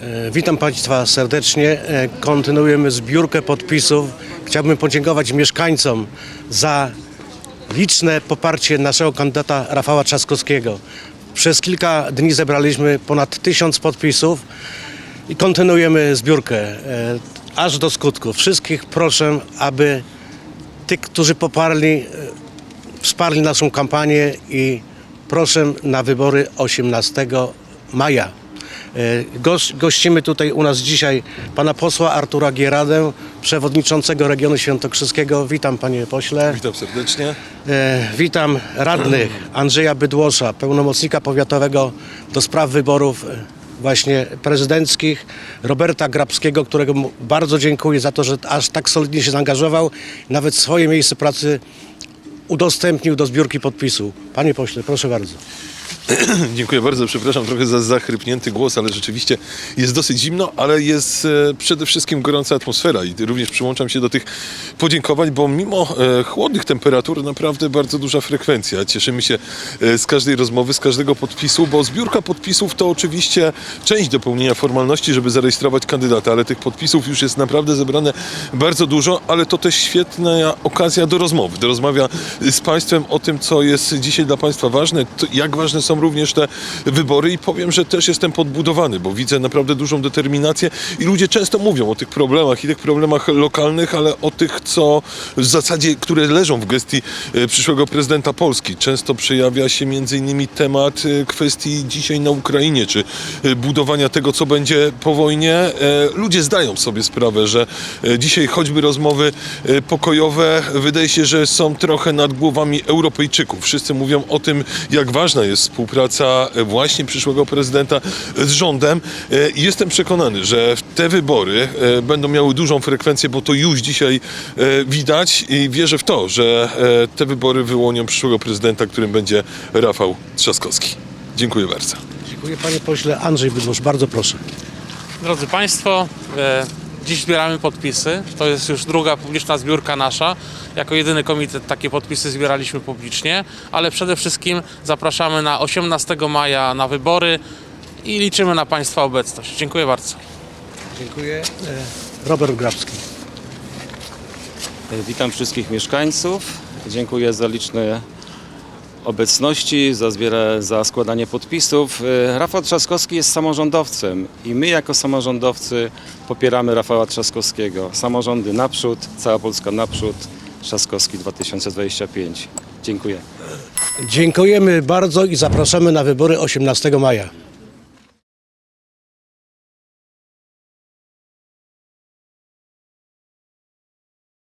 E, Witam Państwa serdecznie. E, Kontynuujemy zbiórkę podpisów. Chciałbym podziękować mieszkańcom za liczne poparcie naszego kandydata Rafała Trzaskowskiego. Przez kilka dni zebraliśmy ponad tysiąc podpisów i kontynuujemy zbiórkę e, aż do skutku. Wszystkich proszę, aby tych, którzy poparli, wsparli naszą kampanię i proszę na wybory 18 maja. E, Goś, gościmy tutaj u nas dzisiaj pana posła Artura Gieradę, przewodniczącego regionu świętokrzyskiego. Witam panie pośle. Witam serdecznie. E, Witam radnych Andrzeja Bydłosza, pełnomocnika powiatowego do spraw wyborów e, właśnie prezydenckich, Roberta Grabskiego, którego bardzo dziękuję za to, że aż tak solidnie się zaangażował, nawet swoje miejsce pracy udostępnił do zbiórki podpisów. Panie pośle, proszę bardzo. Dziękuję bardzo. Przepraszam trochę za zachrypnięty głos, ale rzeczywiście jest dosyć zimno, ale jest e, przede wszystkim gorąca atmosfera i również przyłączam się do tych podziękowań, bo mimo e, chłodnych temperatur naprawdę bardzo duża frekwencja. Cieszymy się e, z każdej rozmowy, z każdego podpisu, bo zbiórka podpisów to oczywiście część dopełnienia formalności, żeby zarejestrować kandydata, ale tych podpisów już jest naprawdę zebrane bardzo dużo, ale to też świetna okazja do rozmowy, do rozmawia z Państwem o tym, co jest dzisiaj dla Państwa ważne, jak ważne są również te wybory i powiem, że też jestem podbudowany, bo widzę naprawdę dużą determinację i ludzie często mówią o tych problemach i tych problemach lokalnych, ale o tych, co w zasadzie, które leżą w gestii e, przyszłego prezydenta Polski. Często przejawia się między innymi temat e, kwestii dzisiaj na Ukrainie, czy e, budowania tego, co będzie po wojnie. Ludzie zdają sobie sprawę, że dzisiaj choćby rozmowy pokojowe wydaje się, że są trochę nad głowami Europejczyków. Wszyscy mówią o tym, jak ważna jest współpraca e, właśnie przyszłego prezydenta z rządem. E, i Jestem przekonany, że te wybory e, będą miały dużą frekwencję, bo to już dzisiaj widać i wierzę w to, że te wybory wyłonią przyszłego prezydenta, którym będzie Rafał Trzaskowski. Dziękuję bardzo. Dziękuję panie pośle. Andrzej Bydłosz, bardzo proszę. Drodzy Państwo, dziś zbieramy podpisy. To jest już druga publiczna zbiórka nasza. Jako jedyny komitet takie podpisy zbieraliśmy publicznie, ale przede wszystkim zapraszamy na 18 maja na wybory i liczymy na Państwa obecność. Dziękuję bardzo. Dziękuję. E, Robert Grabski. Witam wszystkich mieszkańców. Dziękuję za liczne obecności, za, zbiera, za składanie podpisów. E, Rafał Trzaskowski jest samorządowcem i my jako samorządowcy popieramy Rafała Trzaskowskiego. Samorządy naprzód, cała Polska naprzód, Trzaskowski 2025. Dziękuję. Dziękujemy bardzo i zapraszamy na wybory 18 maja.